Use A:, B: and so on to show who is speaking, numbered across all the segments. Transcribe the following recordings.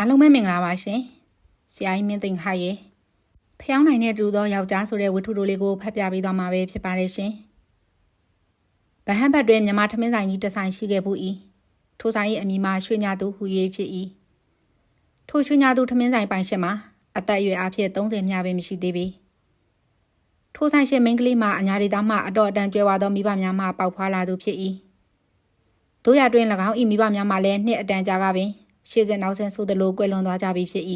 A: အားလုံးပဲမင်္ဂလာပါရှင်။ဆရာကြီးမင်းသိန်းခါရေဖျောင်းနိုင်တဲ့တူသောယောက်ျားဆိုတဲ့ဝတ္ထုတို့လေးကိုဖတ်ပြပေးသွားမှာပဲဖြစ်ပါတယ်ရှင်။ဗဟန်ဘတ်တွင်မြမထမင်းဆိုင်ကြီးတစ်ဆိုင်ရှိခဲ့ဘူး၏။ထိုဆိုင်၏အမည်မှာရွှေညာသူဟူ၍ဖြစ်၏။ထိုရွှေညာသူထမင်းဆိုင်ပိုင်ရှင်မှာအသက်အရွယ်အဖြစ်30မြပဲမရှိသေးပေ။ထိုဆိုင်ရှင်မိန်းကလေးမှာအညာဒေတာမှအတော်အတန်ကျွဲဝါသောမိဘများမှပေါက်ဖွာလာသူဖြစ်၏။တို့ရတွင်၎င်း၏မိဘများမှလည်းနှစ်အတန်ကြာကပင် ရှေ့ဆက်နောက်ဆက်ဆိုသလိုကွယ်လွန်သွားကြပြီဖြစ်၏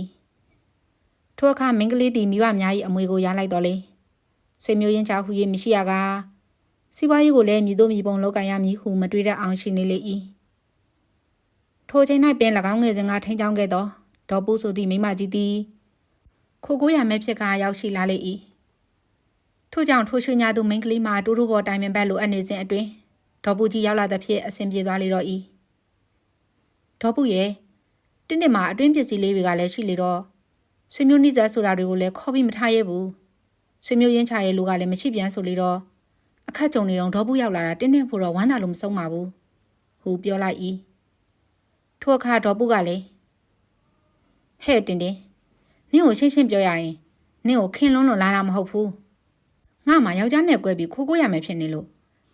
A: ထိုအခါမင်းကလေးသည်မိဘများ၏အမွေကိုရလိုက်တော်လေဆွေမျိုးရင်းချာဟူ၍မရှိရကစီးပွားရေးကိုလည်းမြည်တို့မြည်ပုံလောက်ကန်ရမည်ဟုမတွေးတတ်အောင်ရှိနေလေ၏ထိုချိန်၌ပင်၎င်းငယ်စဉ်ကထိန်းချောင်းခဲ့သောဒေါ်ပူဆိုသည့်မိမကြီးသည်ခိုကိုရမဲဖြစ်ကရောက်ရှိလာလေ၏ထို့ကြောင့်ထိုရွှေညာသူမိန်းကလေးမှာတူတူပေါ်တိုင်ပင်ဘက်လိုအပ်နေစဉ်အတွင်းဒေါ်ပူကြီးရောက်လာသဖြင့်အဆင်ပြေသွားလေတော့၏ဒေါ်ပူရဲ့ တင်းတင်းမှာအတွင်းပစ္စည်းလေးတွေကလည်းရှိလေတော့ဆွေမျိုးနှိစက်ဆိုတာတွေကိုလည်းခေါ်ပြီးမထားရဘူးဆွေမျိုးရင်းချရဲ့လူကလည်းမရှိပြန်ဆိုလေတော့အခက်ကြုံနေတော့ဒေါ်ဘူးရောက်လာတာတင်းတင်းဖို့တော့ဝမ်းသာလို့မဆုံးပါဘူးဟူပြောလိုက်၏ထိုအခါဒေါ်ဘူးကလည်းဟဲ့တင်းတင်းနင့်ကိုရှင်းရှင်းပြောရရင်နင့်ကိုခင်လွန်းလွန်လာတာမဟုတ်ဘူးငါမှယောက်ျားနဲ့꿰ပြီးခိုးခိုးရမယ်ဖြစ်နေလို့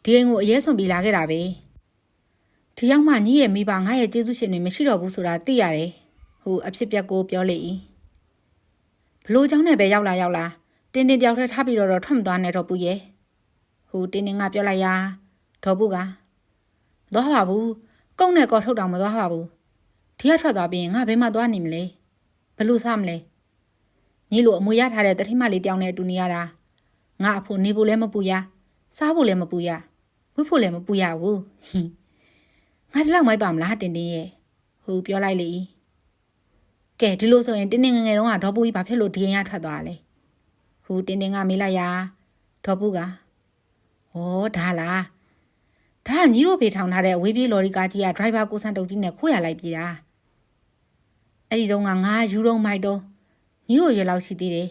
A: ဒီအိမ်ကိုအရေးစွန်ပြီးလာခဲ့တာပဲ ဒီရောက်မှညီရဲ့မိဘငါရဲ့ကျေးဇူးရှင်တွေမရှိတော့ဘူးဆိုတာသိရတယ်။ဟိုအဖြစ်ပြက်ကိုပြောလေ၏။ဘလို့เจ้าနဲ့ပဲရောက်လာရောက်လာတင်းတင်းတယောက်တည်းထားပြီးတော့တော့ထွက်မသွားနဲ့တော့ပူရဲ့။ဟိုတင်းတင်းကပြောလိုက်ရာဒေါ်ပူကသွားပါဘူး။ကုန်းနဲ့ကော်ထုတ်တောင်မသွားပါဘူး။ဒီကထွက်သွားပြီးရင်ငါဘယ်မှသွားနေမလဲ။ဘလို့စားမလဲ။ညီလိုအမွေရထားတဲ့တတိမလေးတယောက်နဲ့အတူနေရတာ။ငါအဖို့နေဖို့လည်းမပူရ။စားဖို့လည်းမပူရ။ဝတ်ဖို့လည်းမပူရဘူး။ဟ င်းငါဒီလောက်မိုက်ပါမလားတင်တင်ရဲ့ဟူပြောလိုက်လေကဲဒီလိုဆိုရင်တင်းတင်းငယ်ငယ်တုန်းကဒေါ်ပူကြီးဘာဖြစ်လို့ဒီအိမ်ကထွက်သွားလဲဟူတင်းတင်းကမေးလိုက်ရာဒေါ်ပူကဩဒါလားဒါကညီတို့ဖေထောင်ထားတဲ့အဝေးပြေးလော်ရီကားကြီးကဒရိုက်ဘာကိုစံတုတ်ကြီးနဲ့ခိုးရလိုက်ပြေးတာအဲ့ဒီတုန်းကငါယူတော့မိုက်တော့ညီတို့ရွယ်လောက်ရှိသေးတယ်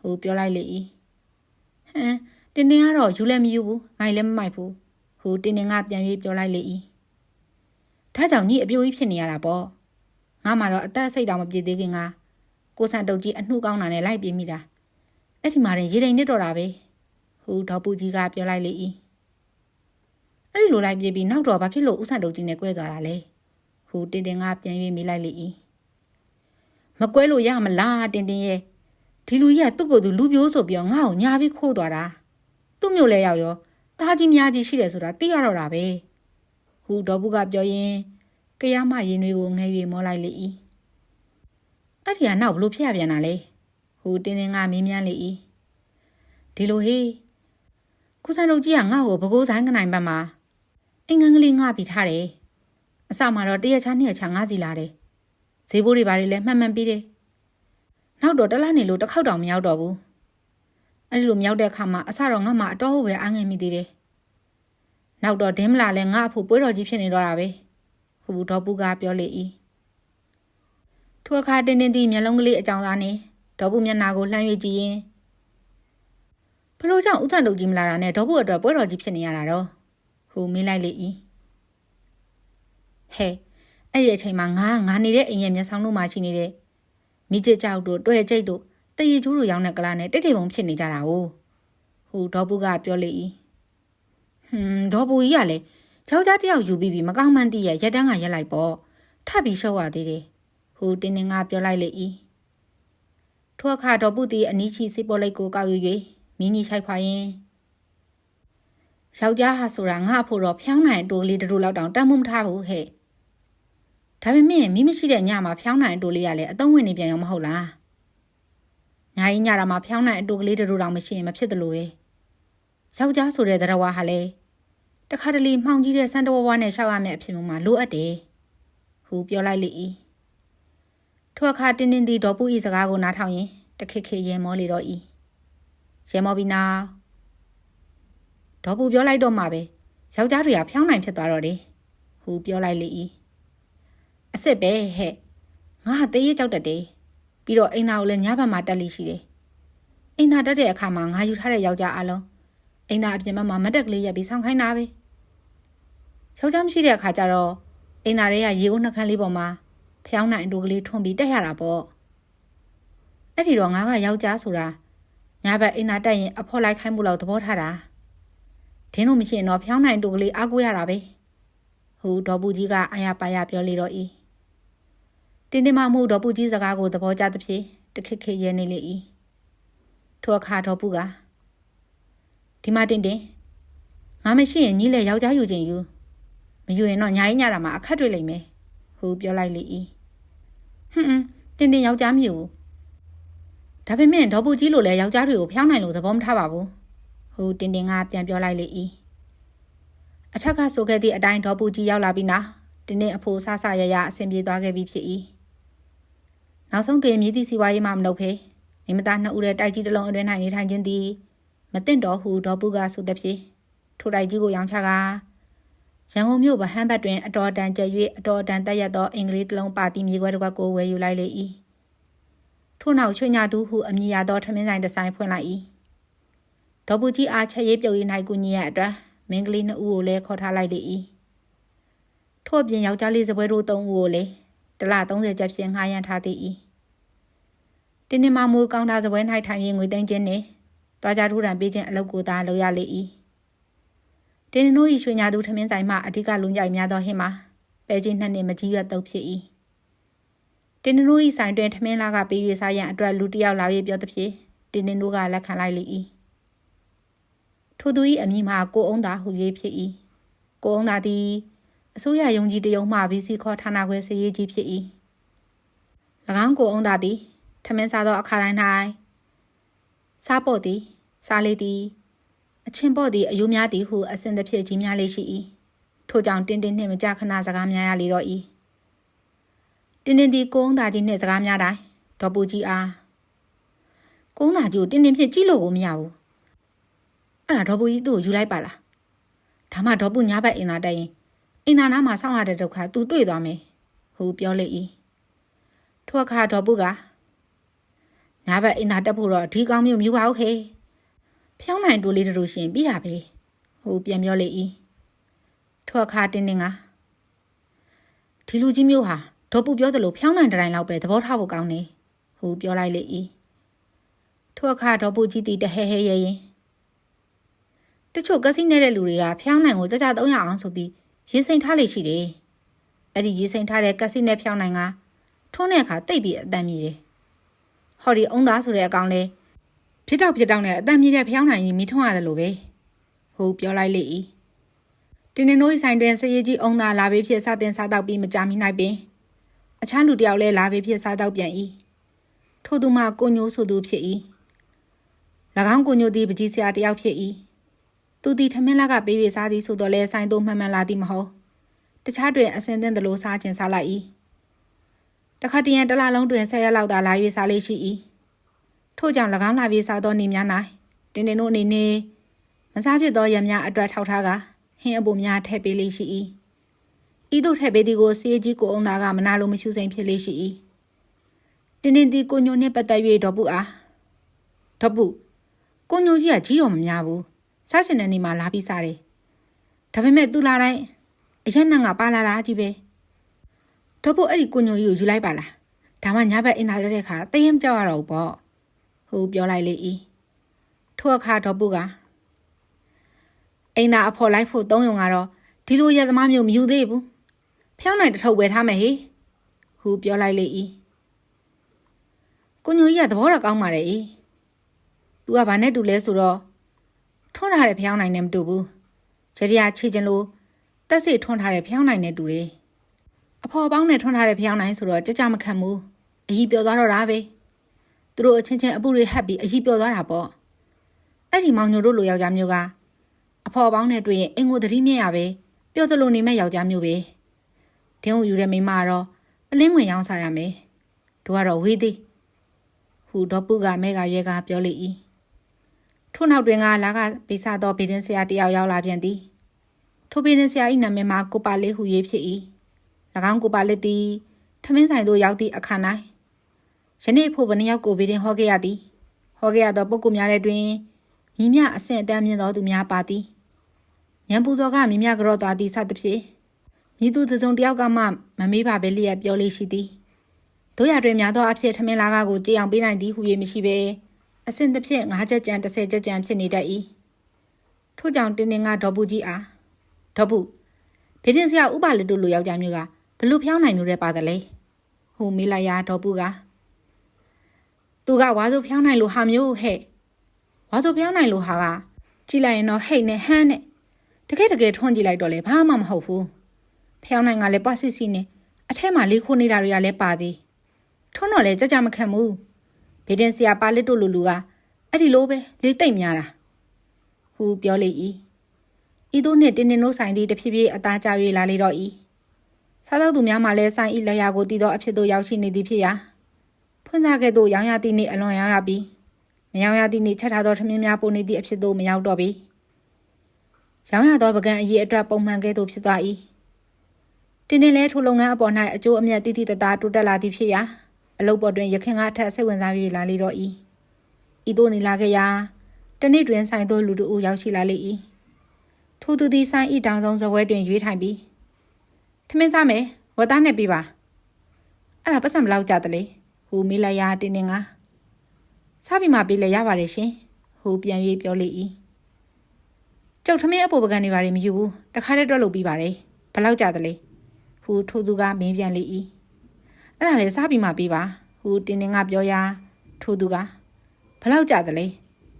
A: ဟူပြောလိုက်လေဟမ်တင်းတင်းကတော့ယူလည်းမယူဘူးမိုက်လည်းမမိုက်ဘူးဟူတင်းတင်းကပြန်ပြီးပြောလိုက်လေ ဒါကြောင့်ညီအပြိုကြီးဖြစ်နေရတာပေါ့ငါမှတော့အသက်စိတ်တောင်မပြေသေးခင်ကကိုဆန်တုတ်ကြီးအနှုတ်ကောင်းတာနဲ့လိုက်ပြေးမိတာအဲ့ဒီမှာရင်ရေတိမ်နစ်တော့တာပဲဟူဒေါ်ပူကြီးကပြောလိုက်လေ၏အဲ့ဒီလိုလိုက်ပြေးပြီးနောက်တော့ဘာဖြစ်လို့ဥဆန်တုတ်ကြီးနဲ့ကွဲသွားတာလဲဟူတင်တင်ကပြန်၍မေးလိုက်လေ၏မကွဲလို့ရမလားတင်တင်ရဲ့ဒီလူကြီးကသူ့ကိုယ်သူလူပြိုးဆိုပြီးတော့ငါ့ကိုညာပြီးခိုးသွားတာသူ့မျိုးလဲရောက်ရောတားကြီးများကြီးရှိတယ်ဆိုတာသိရတော့တာပဲ ဟူဒေါ်ဘူးကပြောရင်ကရမရင်တွေကိုငဲ၍မောလိုက်လေ၏အဲ့ဒီကနောက်ဘလို့ဖြစ်ရပြန်တာလဲဟူတင်းတင်းကမင်းမြန်းလေ၏ဒီလိုဟေးကုဆန်တို့ကြီးကငါ့ကိုဘကိုးဆိုင်ကနိုင်ဘက်မှာအင်္ဂန်ကလေးငါပြီးထားတယ်အစမှာတော့တရက်ချာနှစ်ရက်ချာငါစီလာတယ်ဈေးဘိုးတွေဘာတွေလဲမှန်မှန်ပြီးတယ်နောက်တော့တလားနေလို့တစ်ခေါက်တောင်မရောက်တော့ဘူးအဲ့ဒီလိုမရောက်တဲ့အခါမှာအစတော့ငါမှအတော်ဟုတ်ပဲအားငယ်မိသေးတယ် နောက်တော့ဒင်းမလာလဲငါအဖို့ပွဲတော်ကြီးဖြစ်နေတော့တာပဲဟူဒေါ်ပူကပြောလေ၏ထိုအခါတင်းတင်းသည့်မျက်လုံးကလေးအကြောင်းသားနဲ့ဒေါ်ပူမျက်နှာကိုလှမ်း၍ကြည့်ရင်ဘလို့ကြောင့်ဥစ္စာလုပ်ကြီးမလာတာနဲ့ဒေါ်ပူအတွက်ပွဲတော်ကြီးဖြစ်နေရတာတော့ဟူမေးလိုက်လေ၏ဟဲ့အဲ့ဒီအချိန်မှာငါငါနေတဲ့အိမ်ရဲ့မျက်စောင်းတို့မှာရှိနေတဲ့မိကျကြောက်တို့တွဲကျိတ်တို့တရီကျူးတို့ရောင်းတဲ့ကလာနဲ့တိတ်တိတ်ပုံဖြစ်နေကြတာ哦ဟူဒေါ်ပူကပြောလေ၏ ဟွန်းဒေါ်ပူကြီးကလည်းယောက်ျားတစ်ယောက်ယူပြီးပြီမကောင်းမှန်းသိရရက်တန်းကရက်လိုက်ပေါ့ထပ်ပြီးရှုပ်ရသေးတယ်ဟူတင်းတင်းကပြောလိုက်လေ၏ထိုအခါဒေါ်ပူတီအနီးချီစိပေါ်လိုက်ကိုကောက်ယူ၍မင်းကြီးဆိုင်ဖွာရင်ယောက်ျားဟာဆိုတာငါအဖို့တော့ဖျောင်းနိုင်အတိုးလေးတူလောက်တောင်တမ်းမမထားဘူးဟဲ့ဒါပေမဲ့မိမရှိတဲ့ညမှာဖျောင်းနိုင်အတိုးလေးကလည်းအသုံးဝင်နေပြန်ရောမဟုတ်လားညာကြီးညတာမှာဖျောင်းနိုင်အတိုးကလေးတူတောင်မရှိရင်မဖြစ်သလိုပဲယောက်ျားဆိုတဲ့သရဝါဟာလည်း တခါတလေမှောင်ကြီးတဲ့စံတဝဝနဲ့ရှောက်ရမယ့်အဖြစ်မျိုးမှာလိုအပ်တယ်။ဟူပြောလိုက်လေ၏။ထိုအခါတင်းတင်းသည်ဒေါ်ပူ၏စကားကိုနားထောင်ရင်တခက်ခဲရဲမောလေတော့၏။ရဲမောပြီးနောက်ဒေါ်ပူပြောလိုက်တော့မှပဲယောက်ျားတွေကဖျောင်းနိုင်ဖြစ်သွားတော့တယ်။ဟူပြောလိုက်လေ၏။အစ်စ်ပဲဟဲ့။ငါတေးရကြောက်တတ်တယ်။ပြီးတော့အိမ်သားကိုလည်းညဘက်မှာတက်လိရှိတယ်။အိမ်သားတက်တဲ့အခါမှာငါယူထားတဲ့ယောက်ျားအလုံးအိမ်သားအပြင်ဘက်မှာမတ်တက်ကလေးရက်ပြီးဆောင်းခိုင်းတာပဲ။ ယောက်ျားမရှိတဲ့အခါကျတော့အိမ်သားတွေကရေဦးနှခမ်းလေးပေါ်မှာဖဖျောင်းနိုင်တို့ကလေးထွန်ပြီးတက်ရတာပေါ့အဲ့ဒီတော့ငါကယောက်ျားဆိုတာညာဘက်အိမ်သာတက်ရင်အဖော်လိုက်ခိုင်းမှုလောက်သဘောထားတာဒင်းတို့မရှိရင်တော့ဖျောင်းနိုင်တို့ကလေးအားကိုးရတာပဲဟူဒေါ်ပူကြီးကအာရပါရပြောလေတော့ဤတင်းတင်းမမှုဒေါ်ပူကြီးစကားကိုသဘောကျသဖြင့်တခက်ခဲရဲနေလေဤထိုအခါဒေါ်ပူကဒီမတင်တင်ငါမရှိရင်ညီလေယောက်ျားယူခြင်းယူ မယူရင်တော့ညာရင်ညတာမှာအခက်တွေ့လိမ့်မယ်ဟူပြောလိုက်လေဤဟွန်းတင်းတင်းယောက်ျားမယူဘူးဒါပေမဲ့ဒေါ်ပူကြီးလိုလဲယောက်ျားတွေကိုဖျောင်းနိုင်လို့သဘောမထားပါဘူးဟူတင်းတင်းကပြန်ပြောလိုက်လေဤအထက်ကဆိုခဲ့သည့်အတိုင်းဒေါ်ပူကြီးရောက်လာပြီးနောက်တင်းတင်းအဖိုးဆဆရရအဆင်ပြေသွားခဲ့ပြီဖြစ်၏နောက်ဆုံးတွင်မြည်သည့်စီဝါရေးမှမလုပ်ဖေမိမသားနှစ်ဦးရဲ့တိုက်ကြီးတစ်လုံးအတွင်း၌နေထိုင်ခြင်းသည်မတင့်တော်ဟုဒေါ်ပူကဆိုသည်ဖြင့်ထိုတိုက်ကြီးကိုရောင်းချကား ရန်ကုန်မြို့ဗဟန်းဘတ်တွင်အတော်တန်ကျဲ၍အတော်တန်တက်ရသောအင်္ဂလိပ်တစ်လုံးပါတီမြေခွဲတစ်ခွက်ကိုဝယ်ယူလိုက်လေ၏ထို့နောက်ချွေညာတူဟုအမည်ရသောထမင်းဆိုင်တစ်ဆိုင်ဖွင့်လိုက်၏ဒေါ်ပူကြီးအားချက်ရေးပြုတ်ရည်၌ကူညီရအတွက်မင်းကလေးနှစ်ဦးကိုလည်းခေါ်ထားလိုက်လေ၏ထို့အပြင်ယောက်ျားလေးစပွဲတို့သုံးဦးကိုလည်းတစ်လ30ကျပ်ဖြင့်ငှားရမ်းထားသည်၏တင်းနေမမူကောင်တာစပွဲ၌ထိုင်၍ငွေသိမ်းခြင်းနှင့်တွားကြထူးတံပေးခြင်းအလုပ်ကိုသာလုပ်ရလေ၏ တင်းနေတို့၏ရွှေညာသူထမင်းဆိုင်မှအဓိကလူကြိုက်များသောဟင်းမှာပဲချင်းနှစ်နှစ်မကြီးရွက်တုပ်ဖြစ်၏တင်းနေတို့၏ဆိုင်တွင်ထမင်းလာကပေး၍စားရန်အတွက်လူတစ်ယောက်လာ၍ပြောသည်ဖြင့်တင်းနေတို့ကလက်ခံလိုက်လေ၏ထိုသူ၏အမည်မှာကိုအုံးသာဟူ၍ဖြစ်၏ကိုအုံးသာသည်အစိုးရယုံကြည်တယုံမှဘီစီခေါ်ဌာနခွဲစရေးကြီးဖြစ်၏၎င်းကိုအုံးသာသည်ထမင်းစားသောအခါတိုင်း၌စားပေါ်သည်စားလေးသည် အချင်းပေါ်သည်အယိုးများသည်ဟုအစဉ်တစ်ဖြစ်ကြီးများလေးရှိ၏ထို့ကြောင့်တင်းတင်းနှင့်မကြခဏစကားများရလေတော့၏တင်းတင်းသည်ကိုုံးသားကြီးနှင့်စကားများတိုင်းဒေါ်ပူကြီးအားကိုုံးသားကြီးကိုတင်းတင်းဖြစ်ကြည့်လို့ကိုမရဘူးအဲ့ဒါဒေါ်ပူကြီးသူ့ကိုယူလိုက်ပါလားဒါမှဒေါ်ပူညာဘက်အင်သာတက်ရင်အင်သာနာမှာဆောင်းရတဲ့ဒုက္ခသူတွေ့သွားမယ်ဟုပြောလေ၏ထိုအခါဒေါ်ပူကညာဘက်အင်သာတက်ဖို့တော့ဒီကောင်းမျိုးမြူပါဦးဟေး ဖျောင်းနိုင်တူလေးတို့ရှင်ပြီးတာပဲဟိုပြန်ပြောလေ၏ထိုအခါတင်းတင်းကဒီလူကြီးမျိုးဟာဒေါ်ပူပြောသလိုဖျောင်းနိုင်တိုင်းလောက်ပဲသဘောထားဖို့ကောင်းနေဟိုပြောလိုက်လေ၏ထိုအခါဒေါ်ပူကြီးတီတဟဲဟဲရဲရင်တချို့ကစီနေတဲ့လူတွေကဖျောင်းနိုင်ကိုကြကြသုံးရအောင်ဆိုပြီးရေးစိန်ထားလေရှိတယ်အဲ့ဒီရေးစိန်ထားတဲ့ကစီနဲ့ဖျောင်းနိုင်ကထုံးတဲ့အခါတိတ်ပြီးအတန်မြည်တယ်ဟော်ဒီအုံသားဆိုတဲ့အကောင်လဲ ဖြစ်တော့ဖြစ်တော့နဲ့အတန်မြည်တဲ့ဖျောင်းနိုင်ကြီးမိထုံးရတယ်လို့ပဲဟိုပြောလိုက်လေ၏တင်းတင်းတို့ဆိုင်တွင်စရေးကြီးအုံသားလာပြီးဖြစ်စတင်စားတော့ပြီးမကြမီနိုင်ပင်အခြားလူတယောက်လည်းလာပြီးဖြစ်စားတော့ပြန်၏ထို့သူမှကိုညိုးဆိုသူဖြစ်၏၎င်းကိုညိုးသည်ပကြီးစရာတယောက်ဖြစ်၏သူသည်ထမင်းလကပေး၍စားသည်ဆိုတော့လဲဆိုင်သို့မှန်မှန်လာသည်မဟုတ်တခြားတွင်အစင်သင့်သလိုစားခြင်းစားလိုက်၏တခါတရံတလားလုံးတွင်ဆက်ရက်လောက်သာလာ၍စားလေးရှိ၏ ထို့ကြောင့်၎င်းလာပြီးစားသောနေများ၌တင်းတင်းတို့အနေနဲ့မစားဖြစ်သောရများအတွက်ထောက်ထားကဟင်းအပူများထည့်ပေးလေးရှိ၏ဤသို့ထည့်ပေးသည်ကိုစေးကြီးကိုအုံသားကမနာလိုမရှုစိမ်ဖြစ်လေးရှိ၏တင်းတင်းသည်ကိုညိုနှင့်ပတ်သက်၍ဒေါ်ပုအားဒေါ်ပုကိုညိုကြီးကကြီးတော်မများဘူးစားချင်တဲ့နေမှာလာပြီးစားတယ်ဒါပေမဲ့သူလာတိုင်းအရက်နံကပါလာတာကြီးပဲဒေါ်ပုအဲ့ဒီကိုညိုကြီးကိုယူလိုက်ပါလားဒါမှညဘက်အင်တာတက်တဲ့ခါတရင်ကြောက်ရတော့ပေါ့ ဟိုပြောလိုက်လေဤထို့အခါဒေါ်ပုကအိမ်သာအဖော်လိုက်ဖို့သုံးယုံကတော့ဒီလိုရသမားမျိုးမယူသေးဘူးဖျောင်းနိုင်တထုပ်ပဲထားမယ်ဟေဟူပြောလိုက်လေဤကိုညိုကြီးကသဘောတော့ကောင်းပါတယ်ဤ तू ကဘာနဲ့တူလဲဆိုတော့ထွန်းထားတဲ့ဖျောင်းနိုင်နဲ့မတူဘူးကြရချေချင်လို့တက်စီထွန်းထားတဲ့ဖျောင်းနိုင်နဲ့တူတယ်အဖော်ပေါင်းနဲ့ထွန်းထားတဲ့ဖျောင်းနိုင်ဆိုတော့ကြကြမခံဘူးအကြီးပျော်သွားတော့တာပဲ သူတို့အချင်းချင်းအပူတွေဟပ်ပြီးအကြီးပျော်သွားတာပေါ့အဲ့ဒီမောင်ညိုတို့လိုယောက်ျားမျိုးကအဖော်ပေါင်းနဲ့တွေ့ရင်အင်ကိုသတိမြင့်ရပဲပျော်သလိုနေမဲ့ယောက်ျားမျိုးပဲဒင်းကိုယူတဲ့မိမကတော့ပလင်းဝင်ရောင်းစားရမယ်တို့ကတော့ဝေးသေးဟူတော့ပုကမဲကရွဲကပြောလေ၏ထို့နောက်တွင်ကလာကပိစသောဗေဒင်းဆရာတယောက်ရောက်လာပြန်သည်ထိုဗေဒင်းဆရာ၏နာမည်မှာကိုပါလေးဟူ၍ဖြစ်၏၎င်းကိုပါလေးသည်ထမင်းဆိုင်သို့ရောက်သည့်အခါ၌ ယနေ့ဖို့ဘနှစ်ယောက်ကိုဗေဒင်းဟောခဲ့ရသည်ဟောခဲ့ရသောပုဂ္ဂိုလ်များတဲ့တွင်မြင်းမြအဆင့်အတန်းမြင့်သောသူများပါသည်ညံပူစောကမြင်းမြကြော့သွားသည်စသဖြင့်မြည်သူတစုံတယောက်ကမှမမေးပါပဲလျက်ပြောလေးရှိသည်တို့ရတွင်များသောအဖြစ်ထမင်းလာကကိုကြည်အောင်ပေးနိုင်သည်ဟူ၍မရှိပေအဆင့်တစ်ဖြင့်၅ချက်ကြံ30ချက်ကြံဖြစ်နေတတ်၏ထို့ကြောင့်တင်းတင်းကဒေါ်ဘူးကြီးအားဒေါ်ဘူးဖေတင်ဆရာဥပလက်တို့လိုယောက်ျားမျိုးကဘလို့ဖျောင်းနိုင်မျိုးတဲ့ပါသလဲဟူမေးလိုက်ရာဒေါ်ဘူးက သူကဝါဆိုဖျောင်းနိုင်လို့ဟာမျိုးဟဲ့ဝါဆိုဖျောင်းနိုင်လို့ဟာကကြည့်လိုက်ရင်တော့ဟိတ်နဲ့ဟန်းနဲ့တကယ်တကယ်ထွန်းကြည့်လိုက်တော့လေဘာမှမဟုတ်ဘူးဖျောင်းနိုင်ကလည်းပွားစစ်စီနဲ့အထက်မှာလေးခိုးနေတာတွေကလည်းပါသေးထွန်းတော့လေကြကြမခံဘူးဗေဒင်ဆရာပါလစ်တို့လူလူကအဲ့ဒီလိုပဲလေးတိတ်များတာဟူပြောလေ၏ဤတို့နှင့်တင်းတင်းတို့ဆိုင်သည့်တဖြည်းဖြည်းအသားကျ၍လာလေတော့၏စားသောက်သူများမှလည်းဆိုင်ဤလက်ရာကိုတည်သောအဖြစ်သို့ရောက်ရှိနေသည်ဖြစ်ရာ ဖွင့်စားကဲ့သို့ရောင်းရသည့်နေ့အလွန်ရောင်းရပြီးမရောင်းရသည့်နေ့ချက်ထားသောထမင်းများပိုနေသည့်အဖြစ်သို့မရောက်တော့ပြီရောင်းရသောပကံအရေးအတွက်ပုံမှန်ကဲ့သို့ဖြစ်သွား၏တင်းတင်းလဲထိုလုပ်ငန်းအပေါ်၌အကျိုးအမြတ်တိတိတသားတိုးတက်လာသည်ဖြစ်ရာအလုပ်ပေါ်တွင်ရခင်ကအထက်စိတ်ဝင်စား၍လာလေတော့၏ဤသို့နေလာခဲ့ရာတနေ့တွင်ဆိုင်သို့လူတို့ရောက်ရှိလာလေ၏ထိုသူသည်ဆိုင်ဤတောင်ဆုံးဇပွဲတွင်ရွေးထိုင်ပြီးထမင်းစားမယ်ဝတ်သားနဲ့ပြပါအဲ့ဒါပတ်စံဘလောက်ကြတယ်လေ ဟူမေးလိုက်ရာတင်းတင်းကစားပြီးမှပြေးလဲရပါတယ်ရှင်ဟူပြန်၍ပြောလေ၏ကျုပ်ထမင်းအပေါ်ပကံတွေဘာတွေမယူဘူးတခါတည်းတွက်လုပ်ပြီးပါတယ်ဘလောက်ကြတယ်လေဟူထိုသူကမင်းပြန်လေ၏အဲ့ဒါလေစားပြီးမှပြေးပါဟူတင်းတင်းကပြောရာထိုသူကဘလောက်ကြတယ်လေ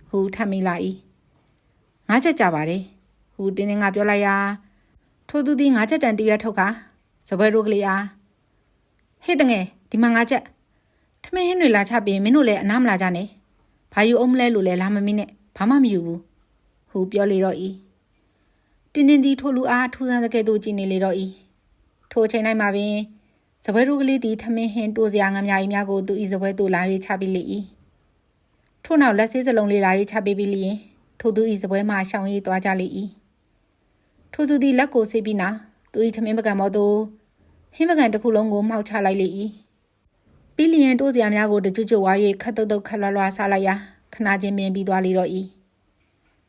A: ဟူထပ်မိလာ၏ငါးချက်ကြပါတယ်ဟူတင်းတင်းကပြောလိုက်ရာထိုသူသည်ငါးချက်တန်တရွက်ထုတ်ကစပွဲတို့ကလေးအားဟေ့တငယ်ဒီမှာငါးချက် ထမင်းဟင်းတွေလာချပြီးမင်းတို့လည်းအနားမလာကြနဲ့ဘာယူအောင်မလဲလို့လဲလာမမင်းနဲ့ဘာမှမယူဘူးဟူပြောလေတော့၏တင်းတင်းသည်ထိုလူအားထူဆန်းတဲ့ကဲ့သို့ကြည်နေလေတော့၏ထိုအချိန်တိုင်းမှာပင်စပွဲတို့ကလေးသည်ထမင်းဟင်းတိုးစရာငမြာကြီးများကိုသူ၏စပွဲသို့လာ၍ချပြီးလေ၏ထို့နောက်လက်ဆေးစလုံးလေးလာ၍ချပေးပြီးလျင်ထိုသူ၏စပွဲမှရှောင်၍သွားကြလေ၏ထိုသူသည်လက်ကိုဆေးပြီးနောက်သူ၏ထမင်းပကံပေါ်သို့ဟင်းပကံတစ်ခုလုံးကိုမှောက်ချလိုက်လေ၏ ပြီးလျင်တိုးစရာများကိုတကြွကြွဝါ၍ခတ်တုတ်တုတ်ခတ်လွှားလွှားစားလိုက်ရာခဏချင်းပင်ပြီးသွားလေတော့၏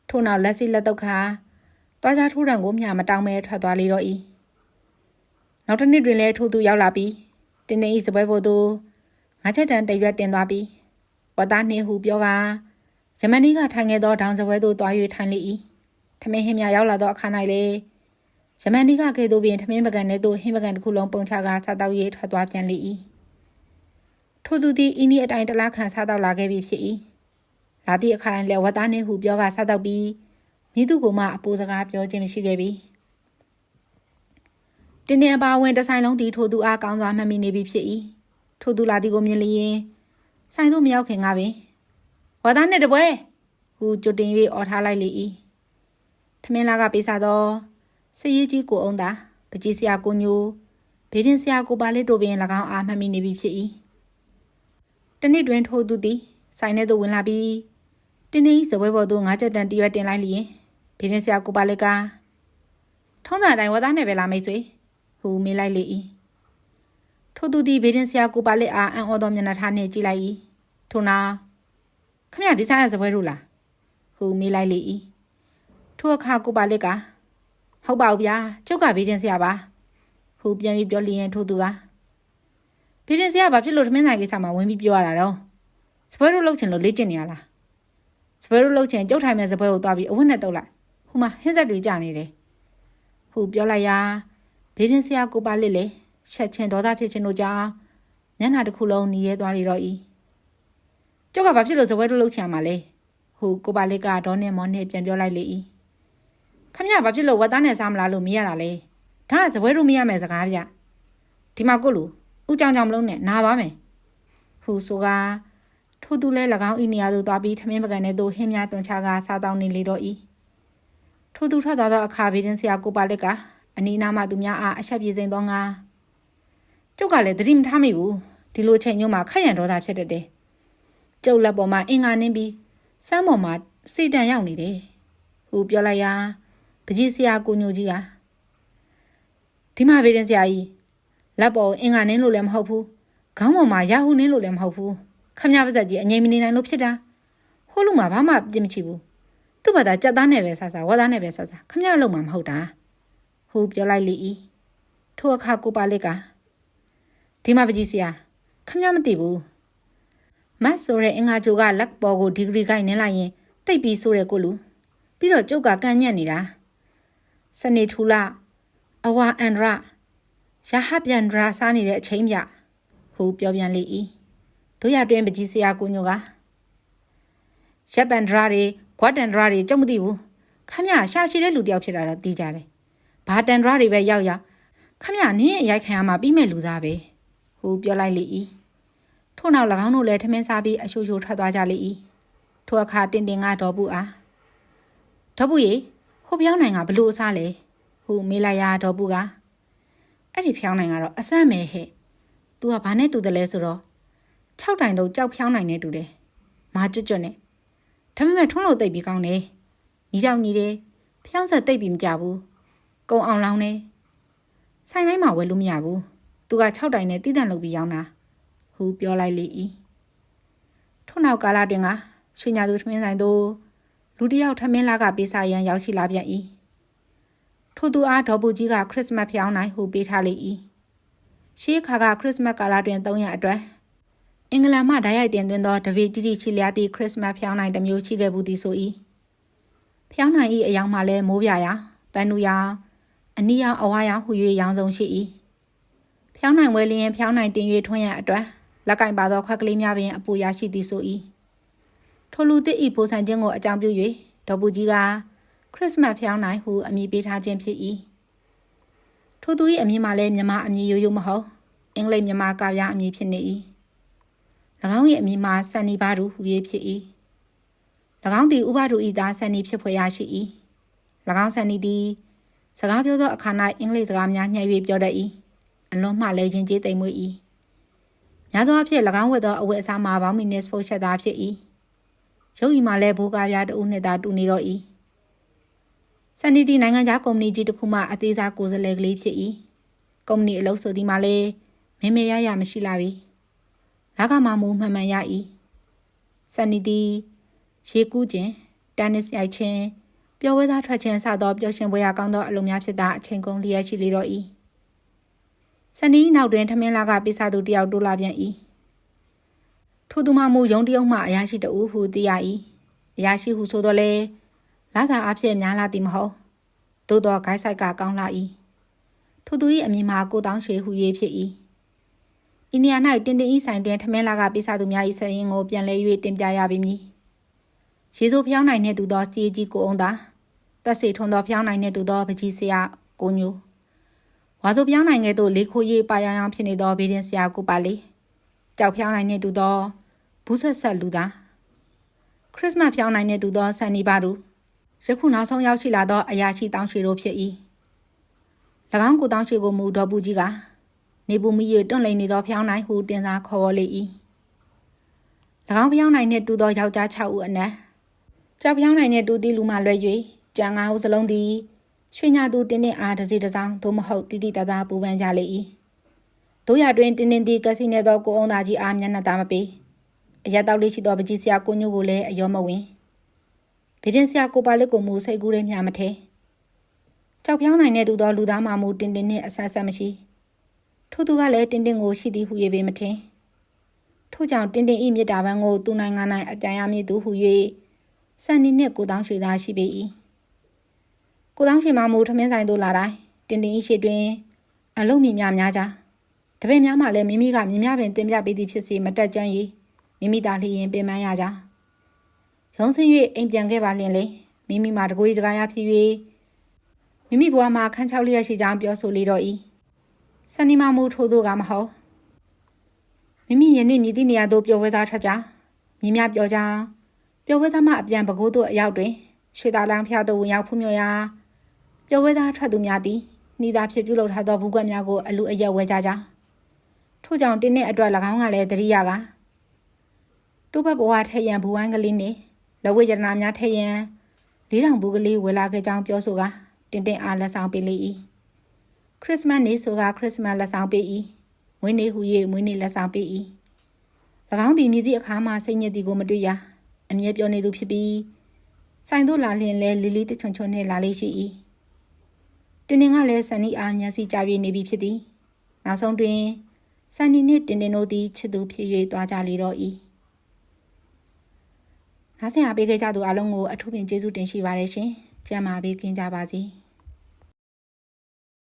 A: ထို့နောက်လက်စီလက်တုတ်ခါတွားကြထိုးတံကိုမျှမတောင်းမဲထွက်သွားလေတော့၏နောက်တစ်နှစ်တွင်လည်းထိုးသူရောက်လာပြီးတင်းတင်း၏စပွဲပေါ်သို့ငါးချက်တန်တရွက်တင်သွားပြီးဝတ်သားနှင်းဟုပြောကယမန်နီကထိုင်ခဲ့သောဒေါင်စပွဲသို့တွား၍ထိုင်လေ၏ထမင်းဟင်းများရောက်လာသောအခါ၌လေယမန်နီကကဲ့သို့ပင်ထမင်းပကံထဲသို့ဟင်းပကံတစ်ခုလုံးပုံချကာစားတောက်၍ထွက်သွားပြန်လေ၏ ထို့သူသည်ဤနည်းအတိုင်းတလားခံစားတော့လာခဲ့ပြီဖြစ်၏လာသည့်အခါတိုင်းလည်းဝတ်သားနှင်းဟုပြောကစားတော့ပြီးမိသူကမှအပူစကားပြောခြင်းမရှိခဲ့ပြီတင်းတင်းအပါဝင်တဆိုင်လုံးသည်ထိုသူအားကောင်းစွာမှတ်မိနေပြီဖြစ်၏ထိုသူလာသည်ကိုမြင်လျင်ဆိုင်သို့မရောက်ခင်ကပင်ဝါသားနှင့်တပွဲဟူကြွတင်၍អော်ထားလိုက်လေ၏ထမင်းလာကပေးစားသောစည်ရည်ကြီးကိုအောင်သာပကြီးစရာကိုညိုဘေးရင်စရာကိုပါလေးတို့ပင်၎င်းအားမှတ်မိနေပြီဖြစ်၏ တနေ့တွင်ထိုသူသည်ဆိုင်ထဲသို့ဝင်လာပြီးတင်းတင်းစပွဲပေါ်သို့ငါးချက်တန်တရွက်တင်လိုက်လျင်ဘေးရင်စရာကိုပါလေးကထုံးစံတိုင်းဝါသားနဲ့ပဲလာမိတ်ဆွေဟူမေးလိုက်လေ၏ထို့သူသည်ဘေးရင်ဆရာကိုပါလက်အားအံ့ဩသောမျက်နှာထားနှင့်ကြည့်လိုက်၏ထို့နောက်ခမရဒီဆိုင်ရစပွဲတို့လားဟူမေးလိုက်လေ၏ထိုအခါကိုပါလက်ကဟုတ်ပါဘူးဗျာကျုပ်ကဘေးရင်ဆရာပါဟူပြန်ပြီးပြောလျင်ထို့သူက ဘေးရင်ဆရာဘာဖြစ်လို့ထမင်းဆိုင်ကိစ္စမှာဝင်ပြီးပြောရတာတော့စပွဲတို့လှုပ်ချင်လို့လေ့ကျင့်နေရလားစပွဲတို့လှုပ်ချင်ကြုတ်ထိုင်မဲ့စပွဲကိုသွားပြီးအဝတ်နဲ့တုပ်လိုက်ဟိုမှာဟင်းဆက်တွေကြာနေတယ်ဟူပြောလိုက်ရာဘေးရင်ဆရာကိုပါလက်လေရှက်ချင်းဒေါသဖြစ်ခြင်းတို့ကြောင့်မျက်နှာတစ်ခုလုံးหนีရဲသွားလေတော့ဤကျုပ်ကဘာဖြစ်လို့ဇပွဲတို့လှုပ်ချင်မှာလဲဟိုကိုပါလစ်ကဒေါနဲ့မောနဲ့ပြန်ပြောလိုက်လေဤခမရဘာဖြစ်လို့ဝတ်သားနဲ့စားမလားလို့မေးရတာလဲဒါကဇပွဲတို့မေးရမယ်စကားဗျဒီမှာကိုလူ ဥကြောင်ကြောင်မလုံးနဲ့နာသွားမယ်ဟူဆိုကထို့သူလဲ၎င်းဤနေရာသို့သွားပြီးထမင်းပကံထဲသို့ဟင်းများတွန်ချကားစားတောင်းနေလေတော့ဤထို့သူထွက်သွားသောအခါဘေးရင်ဆရာကိုပါလစ်ကအနီးနားမှသူများအားအဆက်ပြေစိန်သောငါကျုပ်ကလည်းသတိမထားမိဘူးဒီလိုချိန်မျိုးမှာခက်ရန်ဒေါသဖြစ်တတ်တယ်ကျုပ်လက်ပေါ်မှာအင်္ဂါနင်းပြီးစမ်းပေါ်မှာစိတ်တန်ရောက်နေတယ်ဟူပြောလိုက်ရာပကြီးဆရာကိုညိုကြီးကဒီမှာဗေဒင်ဆရာကြီး လက်ပေါ်အင်္ဂါနင်းလို့လည်းမဟုတ်ဘူးခေါင်းပေါ်မှာရာဟုနင်းလို့လည်းမဟုတ်ဘူးခမရပါစက်ကြီးအငြိမ်မနေနိုင်လို့ဖြစ်တာဟိုလူမှာဘာမှပြစ်မချဘူးသူ့ဘာသာကြက်သားနဲ့ပဲဆာဆာဝါသားနဲ့ပဲဆာဆာခမရလုံးမှာမဟုတ်တာဟူပြောလိုက်လေဤထိုအခါကိုပါလစ်ကဒီမှာပကြီးဆရာခခမရမသိဘူးမတ်ဆိုတဲ့အင်္ဂါဂျိုကလက်ပေါ်ကိုဒီဂရီကိုက်နင်းလိုက်ရင်တိတ်ပြီးဆိုတဲ့ကိုလူပြီးတော့ကျုပ်ကကန့်ညက်နေတာစနေထူလာအဝါအန်ဒရာ ရဟပြန်ဒရာစားနေတဲ့အချိန်ပြဟူပြောပြန်လေ၏တို့ရတွင်ပကြီးစရာကိုညိုကရက်ပန်ဒရာတွေဂွတ်တန်ဒရာတွေကြုံမသိဘူးခမရရှာရှိတဲ့လူတယောက်ဖြစ်တာတော့သိကြတယ်ဘာတန်ဒရာတွေပဲရောက်ရောက်ခမရနင်းရဲ့အရိုက်ခံရမှာပြီးမဲ့လူသားပဲဟူပြောလိုက်လေ၏ထို့နောက်၎င်းတို့လည်းထမင်းစားပြီးအချိုချိုထွက်သွားကြလေ၏ထိုအခါတင်တင်ကဒေါ်ဘူးအားဒေါ်ဘူးရေဟိုပြောင်းနိုင်ကဘလို့အစားလဲဟုမေးလိုက်ရဒေါ်ဘူးက အဲ့ဒီဖြောင်းနိုင်ကတော့အဆန့်မဲဟဲ့ तू ကဘာနဲ့တူတယ်လဲဆိုတော့6တိုင်တော့ကြောက်ဖြောင်းနိုင်နေတူတယ်မာကျွတ်ကျွတ်နဲ့ဒါပေမဲ့ထုံးလို့တိတ်ပြီးကောင်းတယ်ညီကြောင်ညီတယ်ဖြောင်းဆက်တိတ်ပြီးမကြဘူးကုံအောင်လောင်းနေဆိုင်တိုင်းမှာဝယ်လို့မရဘူးသူက6တိုင်နဲ့တည်တံ့လုပ်ပြီးရောင်းတာဟူပြောလိုက်လေ၏ထို့နောက်ကာလတွင်ကရွှေညာသူထမင်းဆိုင်သို့လူတစ်ယောက်ထမင်းလာကပေးစာရန်ရောက်ရှိလာပြန်၏ ထို့သူအားဒေါ်ပူကြီးကခရစ်စမတ်ဖျောင်းနိုင်ဟူပေးထားလေ၏ရှေးခါကခရစ်စမတ်ကာလတွင်3ရက်အတွက်အင်္ဂလန်မှဓာတ်ရိုက်တင်သွင်းသောတပေတိတိချီလျာသည့်ခရစ်စမတ်ဖျောင်းနိုင်တစ်မျိုးရှိခဲ့ဘူးသည်ဆို၏ဖျောင်းနိုင်၏အယောင်မှလည်းမိုးပြရာပန်းနူရာအနီးရောင်အဝါရောင်ဟူ၍ရောင်စုံရှိ၏ဖျောင်းနိုင်ဝဲလျင်ဖျောင်းနိုင်တင်၍ထွန်းရန်အတွက်လက်ကင်ပါသောခွက်ကလေးများပင်အပူရရှိသည်ဆို၏ထိုလူတစ်ဤပိုးဆိုင်ခြင်းကိုအကြောင်းပြု၍ဒေါ်ပူကြီးက ခရစ်စမတ်ဖျောင်းနိုင်ဟုအမည်ပေးထားခြင်းဖြစ်၏ထိုသူ၏အမည်မှလည်းမြမအမည်ရိုးရိုးမဟုတ်အင်္ဂလိပ်မြမကာပြအမည်ဖြစ်နေ၏၎င်း၏အမည်မှာဆန်နီဘာဒူဟူ၍ဖြစ်၏၎င်းသည်ဥပဒူ၏သားဆန်နီဖြစ်ဖွယ်ရရှိ၏၎င်းဆန်နီသည်စကားပြောသောအခါ၌အင်္ဂလိပ်စကားများညှက်၍ပြောတတ်၏အလွန်မှလည်းချင်းကျေးသိမ်မွေ့၏များသောအားဖြင့်၎င်းဝတ်သောအဝတ်အစားမှာဘောင်းမီနစ်ဖို့ချက်သားဖြစ်၏ရုပ်ဤမှာလည်းဘိုးကားပြားတဦးနှစ်သားတူနေတော့၏ စန်နီတီနိုင်ငံခြားကုမ္ပဏီကြီးတစ်ခုမှအသေးစားကိုယ်စားလှယ်ကလေးဖြစ်၏ကုမ္ပဏီအလုပ်ဆိုသည်မှာလည်းမေမေရရမရှိလာပြီလကမှမူမှန်မှန်ရ၏စန်နီတီရေကူးခြင်းတနစ်ရိုက်ခြင်းပျော်ဝဲသားထွက်ခြင်းစသောပျော်ရွှင်ပွဲရကောင်းသောအလုပ်များဖြစ်တာအချိန်ကုန်လျက်ရှိလေတော့၏စနီးနောက်တွင်ထမင်းလာကပိစာသူတယောက်တိုးလာပြန်၏ထို့သူမှမူယုံတယုံမှအရာရှိတဦးဟုသိရ၏အရာရှိဟုဆိုတော့လေ လာစာအဖြစ်များလာသည်မဟုတ်သို့တော့ဂိုက်ဆိုင်ကကောင်းလာ၏ထို့သူ၏အမည်မှာကိုတောင်းရွှေဟု၍ဖြစ်၏အိန္ဒိယ၌တင်တင်ဤဆိုင်တွင်ထမင်းလာကပိစာသူများ၏ဆရင်ကိုပြန်လဲ၍တင်ပြရပြီမည်ရေစိုးဖျောင်းနိုင်နှင့်တူသောစီကြီးကိုအောင်သာတက်စီထွန်းသောဖျောင်းနိုင်နှင့်တူသောပကြီးဆရာကိုညိုဝါဆိုပြောင်းနိုင်ခဲ့သို့လေခိုရေးပါရောင်ရောင်ဖြစ်နေသောဘေးရင်ဆရာကိုပါလေကြောက်ဖြောင်းနိုင်နေတူသောဘူးဆက်ဆက်လူသားခရစ်စမတ်ဖြောင်းနိုင်နေတူသောဆန်နီပါတို့ ယခုနောက်ဆုံးရောက်ရှိလာသောအရာရှိတောင်းရွှေတို့ဖြစ်၏၎င်းကိုတောင်းရွှေကိုမူတော်ပူကြီးကနေပူမီရတွန့်လိန်နေသောဖျောင်းနိုင်ဟုတင်စားခေါ်ဝေါ်လေ၏၎င်းဖျောင်းနိုင်နှင့်တူသောယောက်ျား6ဦးအနက်ကြောက်ဖျောင်းနိုင်နှင့်တူသည့်လူမှလွဲ၍ကြံ၅ဦးစလုံးသည်ရွှေညာသူတင်းတင်းအားတစ်စီတစ်စောင်းသို့မဟုတ်တိတိတသားပူပန်ကြလေ၏တို့ရတွင်တင်းတင်းသည်ကစီနေသောကိုအောင်သားကြီးအားမျက်နှာသားမပေးအရက်တောက်လေးရှိသောပကြီးဆရာကိုညို့ကိုလည်းအယောမဝင် ဗီဒင်ဆရာကိုပါလက်ကိုမူစိတ်ကူးလေးမြမထဲကြောက်ဖြောင်းနိုင်တဲ့သူသောလူသားမှမူတင်းတင်းနှင့်အဆက်ဆက်မရှိထို့သူကလည်းတင်းတင်းကိုရှိသည်ဟု၍ပေမထင်ထို့ကြောင့်တင်းတင်းဤမြစ်တာပန်းကိုသူနိုင်ငံ၌အကြံရမည်သူဟု၍စံနီနှင့်ကိုတောင်းရွှေသားရှိပေ၏ကိုတောင်းရှင်မမူထမင်းဆိုင်သို့လာတိုင်းတင်တင်ဤရှိတွင်အလုံးမြင်များများကြတပည့်များမှလည်းမိမိကမြင်များပင်တင်ပြပေးသည်ဖြစ်စေမတက်ကြွ၍မိမိသာလျင်ပင်ပန်းရကြ ရုံးစင်း၍အိမ်ပြန်ခဲ့ပါလျင်လေမိမိမှာတကိုယ်တကားရဖြစ်၍မိမိဘဝမှာခန်းချောက်လျက်ရှိကြောင်းပြောဆိုလေတော့၏စနီမမူထိုးသောကမဟုတ်မိမိယနေ့မြည်သည့်နေရာသို့ပျော်ဝဲသားထွက်ကြမြင်းများပြောကြောင်းပျော်ဝဲသားမှအပြန်ပကိုးသို့အရောက်တွင်ရွှေသားလန်းဖျားသို့ဝင်ရောက်ဖူးမြော်ရာပျော်ဝဲသားထွက်သူများသည်နှီးသားဖြစ်ပြုလုပ်ထားသောဘူးကွက်များကိုအလူအယက်ဝဲကြကြထို့ကြောင့်တင်းနဲ့အတွက်၎င်းကလည်းတရိယာကတူဘဘဝထက်ရန်ဘူဝိုင်းကလေးနှင့် လဝိရတနာများထက်ရန်လေးတောင်ဘူးကလေးဝယ်လာခဲ့ကြောင်းပြောဆိုကတင်းတင်းအားလက်ဆောင်ပေးလေ၏ခရစ်စမတ်နေ့ဆိုကခရစ်စမတ်လက်ဆောင်ပေး၏မွေးနေ့ဟူ၍မွေးနေ့လက်ဆောင်ပေး၏၎င်းသည်မြည်သည့်အခါမှစိတ်ညစ်သည်ကိုမတွေ့ရအမြဲပြောနေသူဖြစ်ပြီးဆိုင်သို့လာလျင်လဲလီလီတချွန်ချွန်နှင့်လာလေးရှိ၏တင်းတင်းကလည်းဆန်နီအားမျက်စိကြပြနေပြီဖြစ်သည်နောက်ဆုံးတွင်စန်နီနှင့်တင်တင်တို့သည်ချစ်သူဖြစ်၍သွားကြလေတော့၏ နားဆင်အားပေးခဲ့ကြသူအားလုံးကိုအထူးပင်ကျေးဇူးတင်ရှိပါတယ်ရှင်ကျမ်းမာပေးခင်ကြပါစေ။